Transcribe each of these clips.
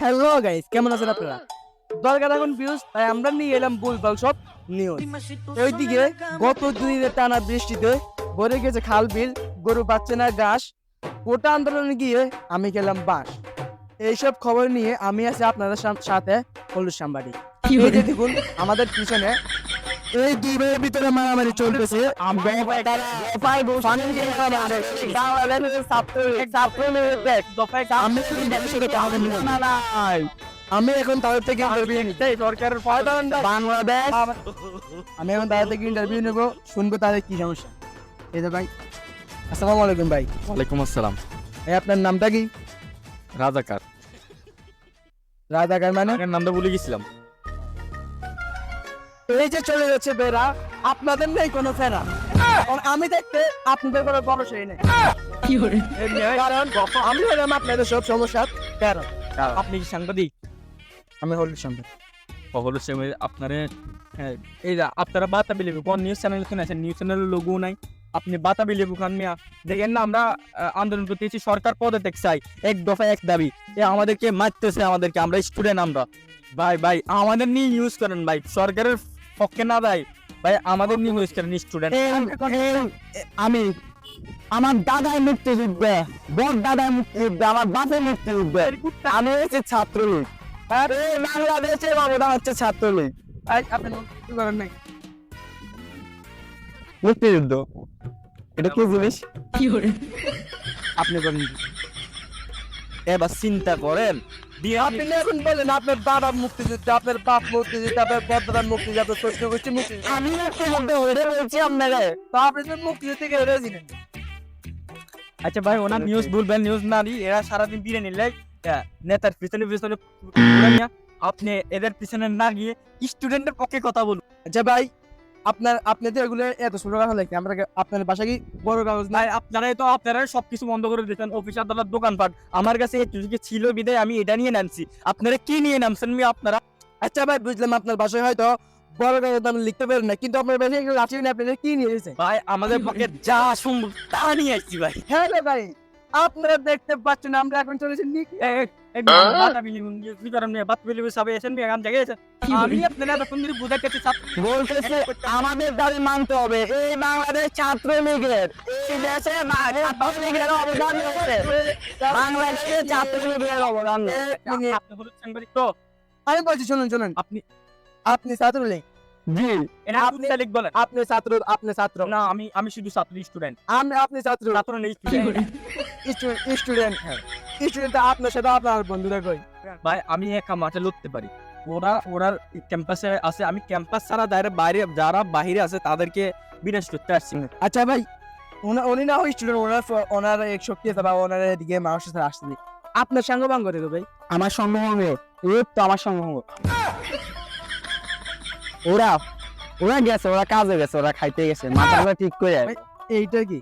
Hello guys কেমন আছেন আপনারা? দরকার এখন ভিউজ তাই আমরা নিয়ে এলাম বুলবাল সব নিউজ ওইদিকে গত দুই দিনের টানা বৃষ্টিতে ভরে গেছে খাল বিল গরু পাচ্ছে না ঘাস। ওটা আন্দোলনে গিয়ে আমি গেলাম বাস এইসব খবর নিয়ে আমি আছি আপনাদের সাথে হলুদ সাংবাদিক। দেখুন আমাদের পিছনে এই দুই ভাইয়ের ভিতরে মারামারি চলতেছে। আমি এখন তাদের থেকে সরকারের বাংলাদেশ। আমি এখন তাদের থেকে ইন্টারভিউ নেব। শুনব তাদের কি সমস্যা। এই ভাই আসসালামু আলাইকুম ভাই। ওয়ালাইকুম আসসালাম। এই আপনার নামটা কি? রাজাকার। রাজাকার মানে? নামটা ভুলে গেছিলাম। এই যে চলে যাচ্ছে বেড়া আপনাদের নেই কোনো ফেরা। আমি দেখতে আপনাদের কোনো ভরসাই নেই। কারণ আমি হলাম আপনাদের সব সমস্যার কারণ? আপনি কি সাংবাদিক? আমি হলুদ সম্পদ হলো সে আপনারে হ্যাঁ, এই যে আপনারা বাতাবি লেবু কোন নিউজ চ্যানেল শুনেছেন নিউজ চ্যানেলের লোগো নাই। আপনি বাতাবি লেবু খান মিয়া। দেখেন না আমরা আন্দোলন করতেছি সরকার পদত্যাগ চাই এক দফা এক দাবি। এ আমাদেরকে মারতেছে আমাদেরকে আমরা স্টুডেন্ট আমরা। ভাই ভাই আমাদের নিয়ে ইউজ করেন ভাই সরকারের পক্ষে না দেয় ভাই আমাদের নিয়ে করেন স্টুডেন্ট আমি আমার দাদাই মুক্তিযুদ্ধে বড় দাদাই মুক্তিযুদ্ধে আমার বাপের মুক্তিযুদ্ধে। আমি হচ্ছে ছাত্রলীগ। আরে বাংলাদেশের অবদান হচ্ছে ছাত্রলীগ। আপনি মুক্তি করেন নাই। মুক্তিযুদ্ধ। এটা কি জিনিস? আপনি করেন এবার চিন্তা করেন আপনি এখন বলেন আপনার মুক্তিযুদ্ধ আপনার বাপ মুক্তিযুদ্ধ আপনার বর্তমান মুক্তিযুদ্ধ আপনার শ্বশুর গোষ্ঠী মুক্তিযুদ্ধ। আমি মুক্তিযুদ্ধ বলছি তো আপনি তো মুক্তিযুদ্ধ থেকে হেরে দিলেন আচ্ছা ভাই ওনার নিউজ বলবেন নিউজ না এরা সারাদিন বিরে নিলে নেতার পিছনে পিছনে আপনি এদের পিছনে না গিয়ে স্টুডেন্টের পক্ষে কথা বলুন। আচ্ছা ভাই আপনার আপনি তো এগুলো এত ছোট লেখে আমরা আপনার বাসা কি বড় কাগজ না ভাই আপনারাই তো আপনারা সবকিছু বন্ধ করে দিতেন অফিস আদালত দোকানপাট। আমার কাছে একটু ছিল বিদায় আমি এটা নিয়ে নামছি। আপনারা কি নিয়ে নামছেন মি আপনারা? আচ্ছা ভাই বুঝলাম আপনার বাসায় হয়তো বড় কাগজ আপনি লিখতে পারেন না কিন্তু আপনার বাসায় আছে না কি নিয়ে এসেছে ভাই আমাদের পক্ষে যা সম্ভব তা নিয়ে আসছি ভাই। হ্যাঁ ভাই আপনারা দেখতে পাচ্ছেন আমরা এখন চলেছি নিক আমাদের দাবি মানতে হবে। এই বাংলাদেশ ছাত্র লীগের। দেশে লীগের অবদান রয়েছে। ছাত্র লীগের অবদান আপনি হলুদ আমি বলছি শুনুন শুনুন। আপনি আপনি ছাত্র লীগ। জি এটা আপনি আপনি- লিখ বলেন। আপনি ছাত্র আপনি ছাত্র। না আমি আমি শুধু ছাত্র স্টুডেন্ট আমি আপনি ছাত্র। ছাত্র নেই student। স্টুডেন্ট স্টুডেন্ট আপনার সাথে আপনার বন্ধুরা কই? ভাই আমি একা মাঠে লড়তে পারি। ওরা ওরা ক্যাম্পাসে আছে আমি ক্যাম্পাস ছাড়া বাইরে বাইরে যারা বাইরে আছে তাদেরকে বিনাশ করতে আসছি। আচ্ছা ভাই উনি উনি না ওই স্টুডেন্ট ওনার ওনার এক শক্তি আছে বা ওনার এদিকে মানুষের সাথে আসছে আপনার সঙ্গ ভাঙ করে ভাই। আমার সঙ্গ ভাঙ এই তো আমার সঙ্গ ভাঙ ওরা ওরা গেছে ওরা কাজে গেছে ওরা খাইতে গেছে মাথাটা ঠিক করে এইটা কি?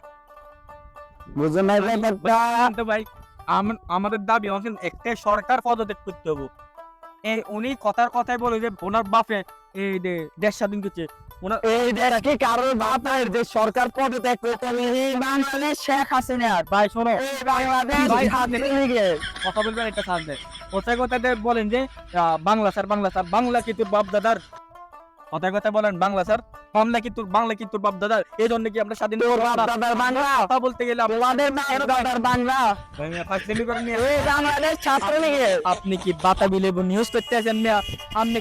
বুঝলেন না ব্যাপারটা? কিন্তু ভাই আমাদের দাবি আমাকে একটা সরকার পদত্যাগ করতে হবে। এই উনি কথার কথাই বলে যে ওনার বাপে এই যে দেশ স্বাধীন করছে। ওনার এই দেশকে কারোর বাপ বাপের যে সরকার পদত্যাগ করতে হবে? এই বাংলাদেশ শেখ হাসিনার। ভাই শোনো। এই বাংলাদেশ ভাই, লীগের কথা বলবেন একটা সাথে কথায় কথায় বলেন যে বাংলা স্যার বাংলা স্যার বাংলা কি তোর বাপ দাদার কথায় কথায় বলেন বাংলা স্যার। বাংলা বাংলা কি তোর বাপ দাদার? এই জন্য কি আমরা স্বাধীন বাংলা? কথা বলতে গেলে বাংলা আপনি কি বাতাবি লেবু নিউজ করতে আছেন মিয়া? আপনি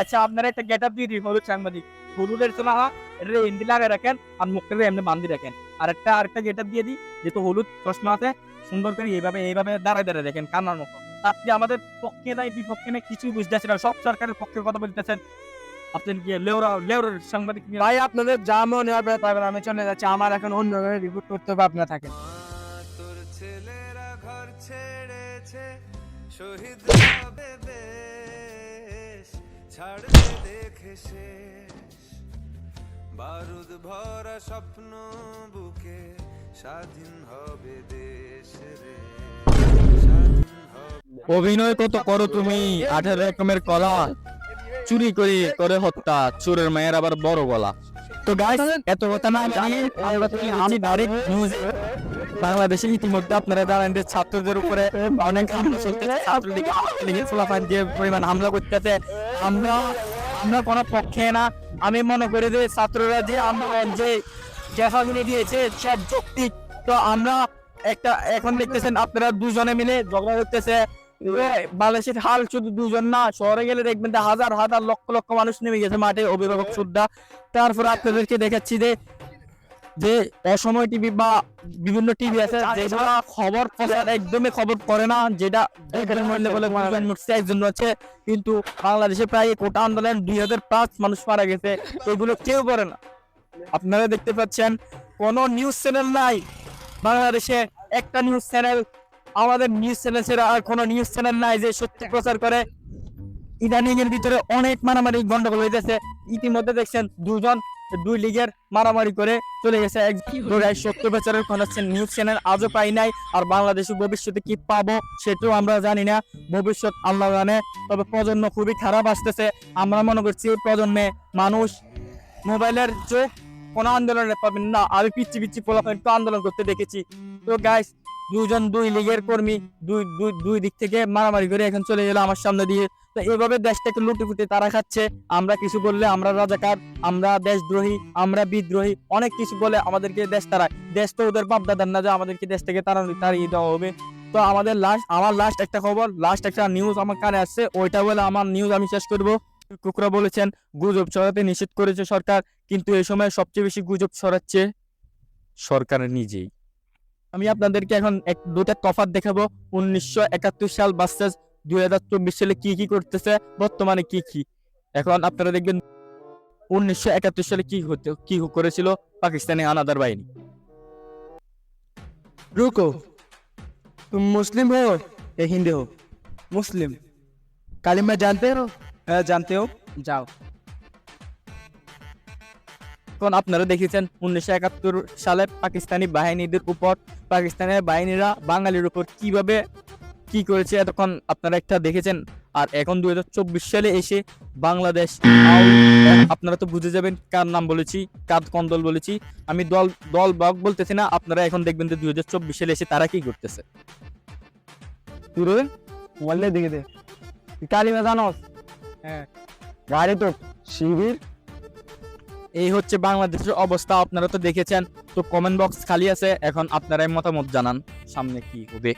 আচ্ছা আপনারা একটা গেট আপ দিয়ে দিন হলুদ সাংবাদিক। হলুদের তো না এটা হিন্দি লাগাই রাখেন আর মুখটা এমনি বান্ধি রাখেন। আর একটা আরেকটা গেট আপ দিয়ে দিই যেহেতু হলুদ চশমা আছে সুন্দর করে এইভাবে এইভাবে দাঁড়ায় দাঁড়ায় দেখেন কান্নার মতো। আপনি আমাদের পক্ষে নাই বিপক্ষে নাই কিছুই বুঝতেছেন না। সব সরকারের পক্ষে কথা বলতেছেন। আপনি কি লেওরা লেওরার সাংবাদিক ভাই আপনাদের যা মনে হবে তাই বলে আমি চলে যাচ্ছি। আমার এখন অন্য রিপোর্ট করতে হবে আপনারা থাকেন তোর ছেলেরা ঘর ছেড়েছে শহীদ হবে বেশ ছাড়বে দেখে শেষ বারুদ ভরা স্বপ্ন বুকে স্বাধীন হবে দেশ রে স্বাধীন হবে অভিনয় কত করো তুমি? আঠারো রকমের কলা। চুরি করে করে হত্যা চোরের মায়ের আবার বড় গলা। তো গাইস এত কথা না জানি আমি ডাইরেক্ট নিউজ বাংলাদেশে ইতিমধ্যে আপনারা জানেন যে ছাত্রদের উপরে অনেক হামলা চলতেছে। ছাত্রলীগ লীগের ফলাফল যে পরিমাণ হামলা করতেছে আমরা আমরা কোনো পক্ষে না। আমি মনে করি যে ছাত্ররা যে আন্দোলন যে চেষ্টাগুলি দিয়েছে সে যৌক্তিক। তো আমরা একটা এখন দেখতেছেন আপনারা দুজনে মিলে ঝগড়া করতেছে। বাংলাদেশের হাল শুধু দুজন না শহরে গেলে দেখবেন হাজার হাজার লক্ষ লক্ষ মানুষ নেমে গেছে মাঠে অভিভাবক সুদ্ধা। তারপর আপনাদেরকে দেখাচ্ছি যে যে অসময় টিভি বা বিভিন্ন টিভি আছে যেগুলা খবর প্রচার একদমই খবর করে না যেটা মানুষ একজন আছে কিন্তু বাংলাদেশে প্রায় কোটা আন্দোলন দুই হাজার পাঁচ মানুষ মারা গেছে এগুলো কেউ করে না। আপনারা দেখতে পাচ্ছেন কোনো নিউজ চ্যানেল নাই। বাংলাদেশে একটা নিউজ চ্যানেল আমাদের নিউজ চ্যানেল ছাড়া আর কোনো নিউজ চ্যানেল নাই যে সত্যি প্রচার করে। ইদানিং এর ভিতরে অনেক মারামারি গন্ডগোল হইতেছে। ইতিমধ্যে দেখছেন দুজন দুই লিগের মারামারি করে চলে গেছে। এক দৌড়ায় সত্য নিউজ চ্যানেল আজও পাই নাই। আর বাংলাদেশে ভবিষ্যতে কি পাবো সেটাও আমরা জানি না। ভবিষ্যৎ আল্লাহ জানে। তবে প্রজন্ম খুবই খারাপ আসতেছে। আমরা মনে করছি প্রজন্মে মানুষ মোবাইলের চোখ কোনো আন্দোলনে পাবেন না। আমি পিচ্ছি পিচ্ছি আন্দোলন করতে দেখেছি। তো গাইস দুজন দুই লিগের কর্মী দুই দুই দুই দিক থেকে মারামারি করে এখন চলে গেল আমার সামনে দিয়ে। তো এইভাবে দেশটাকে লুটে ফুটে তারা খাচ্ছে। আমরা কিছু বললে আমরা রাজাকার, আমরা দেশদ্রোহী, আমরা বিদ্রোহী, অনেক কিছু বলে আমাদেরকে দেশ তারায় দেশ তো ওদের বাপ দাদার না যে আমাদেরকে দেশ থেকে তাড়ানো তাড়িয়ে দেওয়া হবে। তো আমাদের লাস্ট আমার লাস্ট একটা খবর লাস্ট একটা নিউজ আমার কানে আসছে, ওইটা বলে আমার নিউজ আমি শেষ করব। কুকরা বলেছেন, গুজব ছড়াতে নিষেধ করেছে সরকার, কিন্তু এই সময় সবচেয়ে বেশি গুজব ছড়াচ্ছে সরকারের নিজেই। আমি আপনাদেরকে এখন এক দুটা তফাত দেখাবো। উনিশশো একাত্তর সাল বাসেস দুই হাজার চব্বিশ সালে কি কি করতেছে বর্তমানে কি কি? এখন আপনারা দেখবেন উনিশশো একাত্তর সালে কি হতে কি করেছিল পাকিস্তানি আনাদার বাহিনী। রুকো তুমি মুসলিম হো হিন্দু হো মুসলিম। কালিমা জানতে হো হ্যাঁ জানতে হোক। যাও। এখন আপনারা দেখেছেন উনিশশো একাত্তর সালে পাকিস্তানি বাহিনীদের উপর পাকিস্তানের বাহিনীরা বাঙালির উপর কীভাবে কি করেছে এতক্ষণ আপনারা একটা দেখেছেন। আর এখন দু হাজার চব্বিশ সালে এসে বাংলাদেশ আপনারা তো বুঝে যাবেন কার নাম বলেছি কার কোন দল বলেছি। আমি দল দল বক বলতেছি না আপনারা এখন দেখবেন যে দুই হাজার চব্বিশ সালে এসে তারা কি করতেছে। কালিমা জানস। হ্যাঁ। গাড়ি তো শিবির এই হচ্ছে বাংলাদেশের অবস্থা, আপনারা তো দেখেছেন। তো কমেন্ট বক্স খালি আছে, এখন আপনারাই মতামত জানান, সামনে কি হবে।